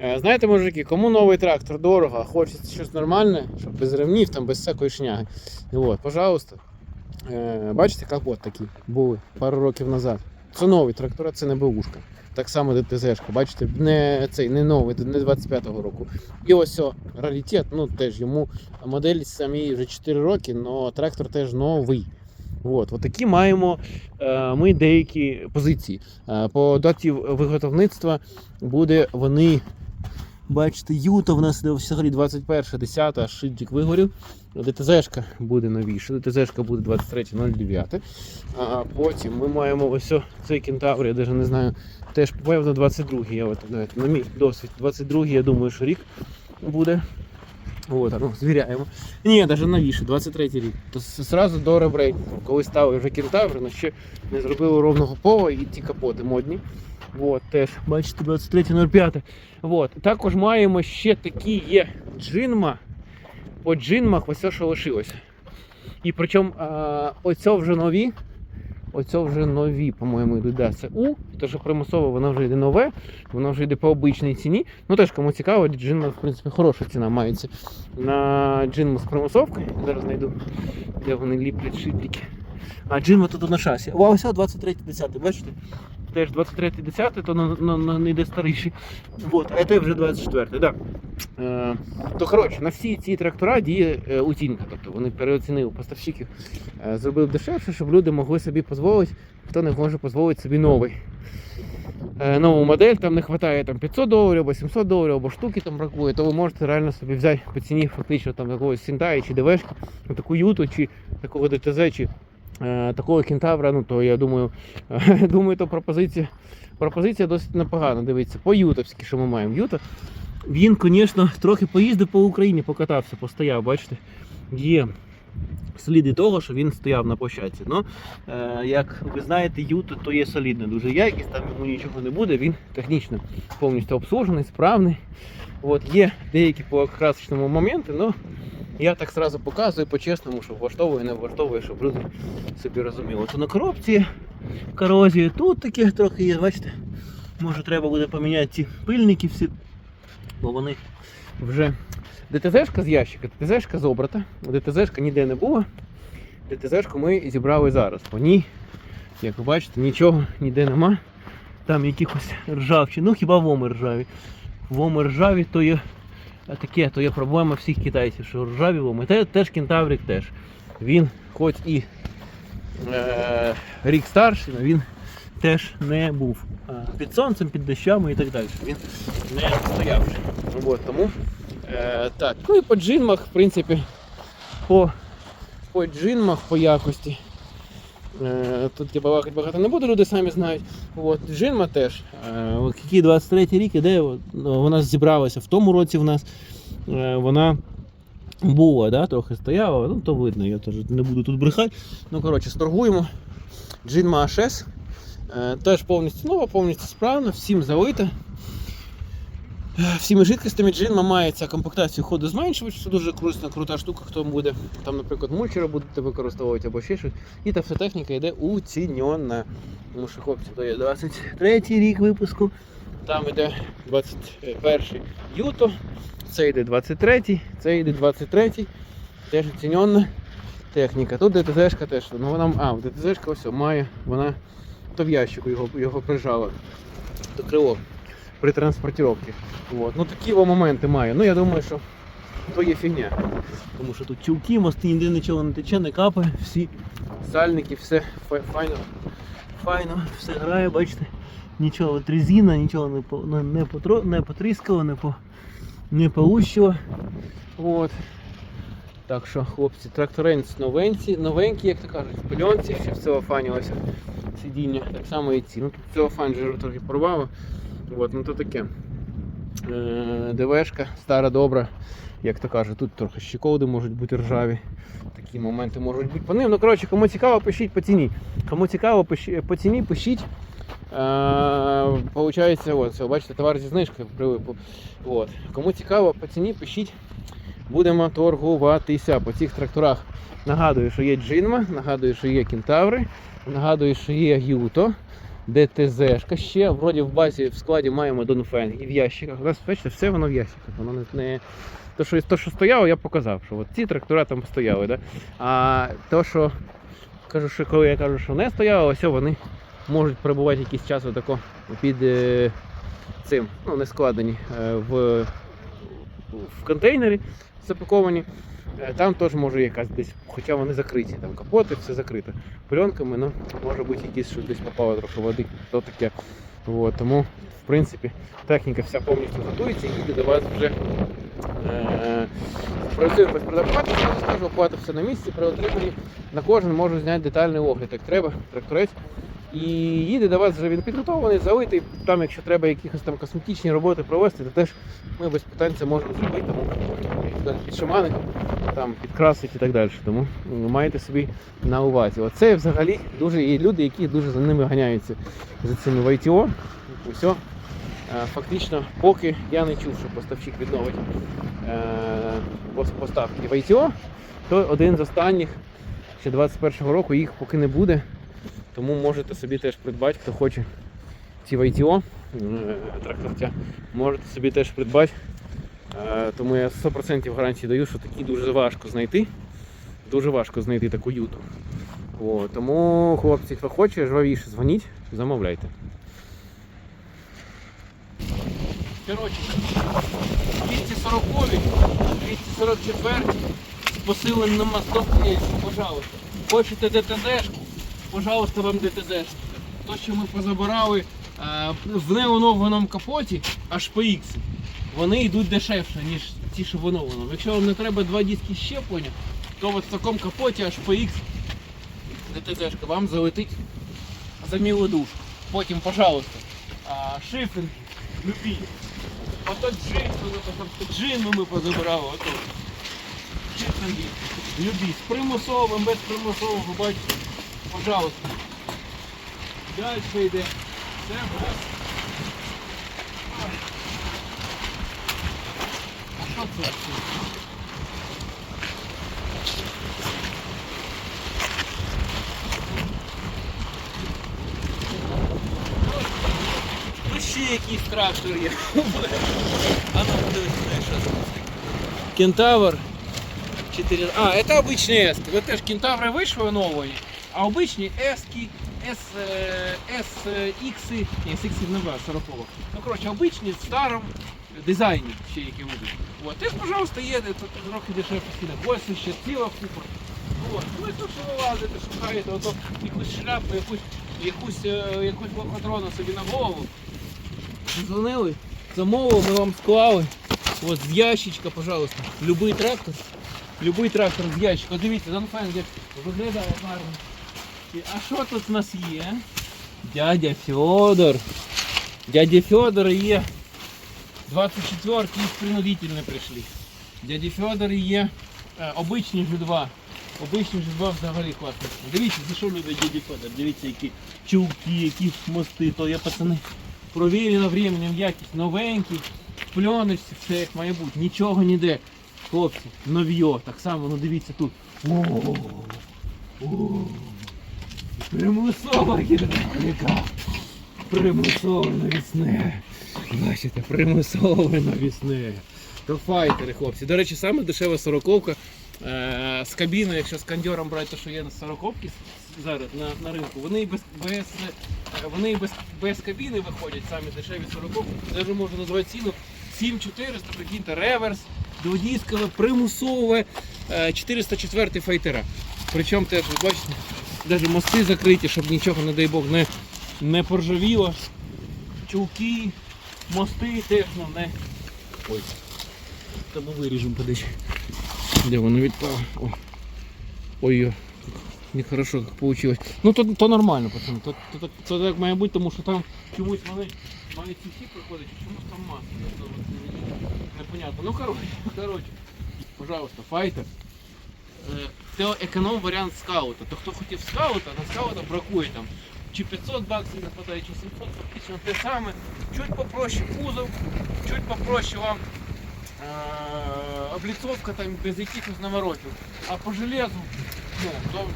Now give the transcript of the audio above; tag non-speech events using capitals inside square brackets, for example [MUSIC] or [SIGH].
Е, Знаєте, мужики, кому новий трактор дорого, хочеться щось нормальне, щоб без ремнів, там, без всякої шняги. От, пожалуйста. Е, Бачите, капот такий були пару років назад. Це новий трактор, а це не БУшка. Так само ДТЗшка, бачите, не цей не новий, не 25-го року. І ось о, раритет, ну теж йому модель самій вже 4 роки, але трактор теж новий. От, от такі маємо е, ми деякі позиції. Е, по даті виготовництва буде вони. Бачите, Юта в нас іде взагалі 21, 10, шильдик вигорів. ДТЗшка буде новіша, ДТЗшка буде 23.09. А потім ми маємо ось цей кентавр, я навіть не знаю, теж певно 22 я от, навіть, на мій досвід. 22 я думаю, що рік буде. От, ну, звіряємо. Ні, навіть новіше, 23 рік. То зразу до ребрейку. Коли ставили вже кентавр, але ще не зробили ровного пола і ті капоти модні. От, теж, бачите, 23.05. От. Також маємо ще такі є джинма. По джинмах ось це, що лишилося. І причому оце вже нові. Оце вже нові, по-моєму, йдуть. Да, У, те, що примусово воно вже йде нове, воно вже йде по обичній ціні. Ну теж кому цікаво, джинма, в принципі, хороша ціна мається на джинму з примусовкою. Зараз знайду, де вони ліплять шипліки. А джинма тут на шасі. О, ось 23.10, бачите? Теж 23.10, то на, на, на, не йде старіші. Вот, а це вже 24, да. Е, то коротше, на всі ці трактора діє е, оцінка. Тобто вони переоцінили поставщиків, е, зробили дешевше, щоб люди могли собі дозволити, хто не може дозволити собі новий. Е, нову модель, там не вистачає там 500 доларів або 700 доларів, або штуки там бракує, то ви можете реально собі взяти по ціні фактично там якогось Сінтая чи ДВшки, таку юту, чи такого ДТЗ, чи такого кентавра, ну то я думаю, [LAUGHS] думаю, то пропозиція. Пропозиція досить непогана. Дивіться, по ютовськи, що ми маємо. Юта. Він, звісно, трохи поїздив по Україні, покатався, постояв, бачите. Є сліди того, що він стояв на площадці. Ну, е, як ви знаєте, Юта то є солідна дуже якість, там йому нічого не буде, він технічно повністю обслужений, справний. От, є деякі по красочному моменти, але я так зразу показую по-чесному, що влаштовує, не влаштовує, щоб люди собі розуміли. То на коробці корозія тут таке трохи є, бачите. Може треба буде поміняти ці пильники всі, бо вони вже. ДТЗшка з ящика, ДТЗшка з обрата. ДТЗшка ніде не було. ДТЗшку ми зібрали зараз. По ній, як ви бачите, нічого ніде нема. Там якихось ржавчин, ну хіба воми ржаві. Воми ржаві то є таке, то є проблема всіх китайців, що ржаві воми. Те, теж кентаврик теж. Він хоч і е, рік старший, але він теж не був під сонцем, під дощами і так далі. Він не стоявши. От, тому е, так. Ну і по джинмах, в принципі, по, по джинмах по якості. Е, Тут я балакати багато не буду, люди самі знають. От, джинма теж. Е, Який 23 рік іде, ну, вона зібралася в тому році в нас. Е, Вона була, да, трохи стояла, ну то видно, я теж не буду тут брехати. Ну, коротше, сторгуємо. Джинма HS. Е, Теж повністю нова, повністю справна, всім залита. Всіми жидкостями джинма має ця комплектацію ходу зменшувач, це дуже корисна, крута штука, хто буде там, наприклад, мульчера будете використовувати або ще щось. І та вся техніка йде уціньона. Тому що хлопці, то є 23 рік випуску, там йде 21 юто, це йде 23, це йде 23, теж оціньона техніка. Тут ДТЗшка теж, ну вона, а, ДТЗшка ось має, вона то в ящику його, його прижала до крило при транспортировці. Вот. Ну такі моменти має. Ну я думаю, що то є фігня. Тому що тут чулки, мости, ніде нічого не тече, не капає, всі сальники, все файно, файно, все грає, бачите. Нічого от резина, нічого не, по- не, не, потро, не потріскало, не, по, не поущило. От. Так що, хлопці, тракторенці новенькі, новенькі, як то кажуть, в пильонці, ще в целофанілося сидіння. Так само і ці. Ну тут целофан же трохи порвало. От, ну то таке. Е, ДВшка, стара добра, як то кажуть, тут трохи щеколди можуть бути ржаві. Такі моменти можуть бути по ним. Ну, коротше, кому цікаво, пишіть по ціні. Кому цікаво, по ціні пишіть. Е, Получається, от, все, бачите, товар зі знижкою прилип. От. Кому цікаво, по ціні пишіть. Будемо торгуватися по цих тракторах. Нагадую, що є Джинма, нагадую, що є Кентаври, нагадую, що є Юто. ДТЗ. Ще вроді в базі в складі маємо Донфен і в ящиках. Нас бачите, все воно в ящиках. Воно не... То, що, то, що стояло, я показав, що от ці трактора там стояли. Да? А то, що кажу, що коли я кажу, що не стояло, ось вони можуть перебувати якийсь час отако під е, цим, ну не складені е, в, в контейнері запаковані. Е, Там теж може якась десь, хоча вони закриті, там капоти, все закрито. Пленками, ну, може бути якісь, що десь попало трохи води, то таке. От, тому, в принципі, техніка вся повністю готується і їде до вас вже. Е, Працює без предоплати, скажу, оплата все на місці, при отриманні на кожен можу зняти детальний огляд, як треба, тракторець. І їде до вас вже він підготовлений, залитий. Там, якщо треба якісь там косметичні роботи провести, то теж ми без питань це можемо зробити, тому підшаманити, там, підкрасити і так далі. Тому маєте собі на увазі. Оце взагалі дуже є люди, які дуже за ними ганяються за цими в ITO. Все. Е, Фактично, поки я не чув, що поставщик відновить е, поставки в ITO, то один з останніх ще 21-го року їх поки не буде. Тому можете собі теж придбати, хто хоче ці в е, тракторця, можете собі теж придбати. Е, Тому я 100% гарантії даю, що такі дуже важко знайти. Дуже важко знайти таку юту. О, тому, хлопці, хто хоче, жвавіше дзвоніть, замовляйте. Коротше, 240 244 з посиленим мостом є, пожалуйста. Хочете ДТЗшку? Пожалуйста, вам ДТЗшку. То, що ми позабирали е, в неоновленому капоті HPX, вони йдуть дешевше, ніж ті, що в оновленому. Якщо вам не треба два диски щеплення, то в такому капоті HPX ДТЗшка вам залетить за мілу душу. Потім, пожалуйста, а, любі. Ото джин, джин ми позабирали, ото. Шифринги, любі. З примусовим, без примусового, бачите. Пожалуйста. Далі йде. Це без. А що це? Ну ще якийсь трактор є. А ну подивись, що це. Кентавр 4. А, это обычные эски. Вот теж кентаври вийшли нової, А обичні ески, S, е, SX, ні, SX не брав, 40 Ну, коротше, обичні в старому дизайні ще які будуть. От, теж, пожалуйста, є, тут трохи дешевше скине. Ось ще ціла купа. От, ви тут що ви лазите, шукаєте ото якусь шляпу, якусь, якусь, е, якусь лохотрону собі на голову. Дзвонили, замовили, ми вам склали. От з ящичка, пожалуйста. Любий трактор. Любий трактор з ящика. Дивіться, Донфен як виглядає гарно. І- А що тут у нас є? Дядя Федор. Дядя Федор є. 24-ки принудительно прийшли. Дяді Федор є. Е, обичні G2. Обичні G2 взагалі класно. Дивіться, за що любить дяді Федор. Дивіться, які чулки, які мости, то є пацани. Провірено временем якість, новенький, в пленочці, все як має бути, нічого ніде. Хлопці, нов'йо, так само, ну дивіться тут. О, о, Примусова гідравліка. Примусове навісне. Бачите, примусове навісне. То файтери, хлопці. До речі, саме дешева сороковка. Е, з кабіною, якщо з кондьором брати, те, що є на сороковки зараз на, на ринку, вони і без, без, е, вони без, без кабіни виходять, самі дешеві сороковки. Навіть можу назвати ціну 7400, прикиньте, реверс, дводіскове, примусове, е, 404 файтера. Причому теж, ви бачите, навіть мости закриті, щоб нічого, не дай Бог, не, не поржавіло. Чулки, мости теж ну, не. Ой. Тому виріжемо подивись. Де воно відпало? О. Ой, нехорошо як получилось. Ну то, то нормально, пацани. То, то, то, то так має бути, тому що там чомусь вони мають всі приходять, чомусь там масло. Непонятно. Ну коротше, коротше. Пожалуйста, файтер. Це економ варіант скаута. То хто хотів скаута, на скаута бракує там. Чи 500 баксів не вистачає, чи 700, фактично те саме. Чуть попроще кузов, чуть попроще вам е, облицовка там без якихось наворотів. А по железу, ну, то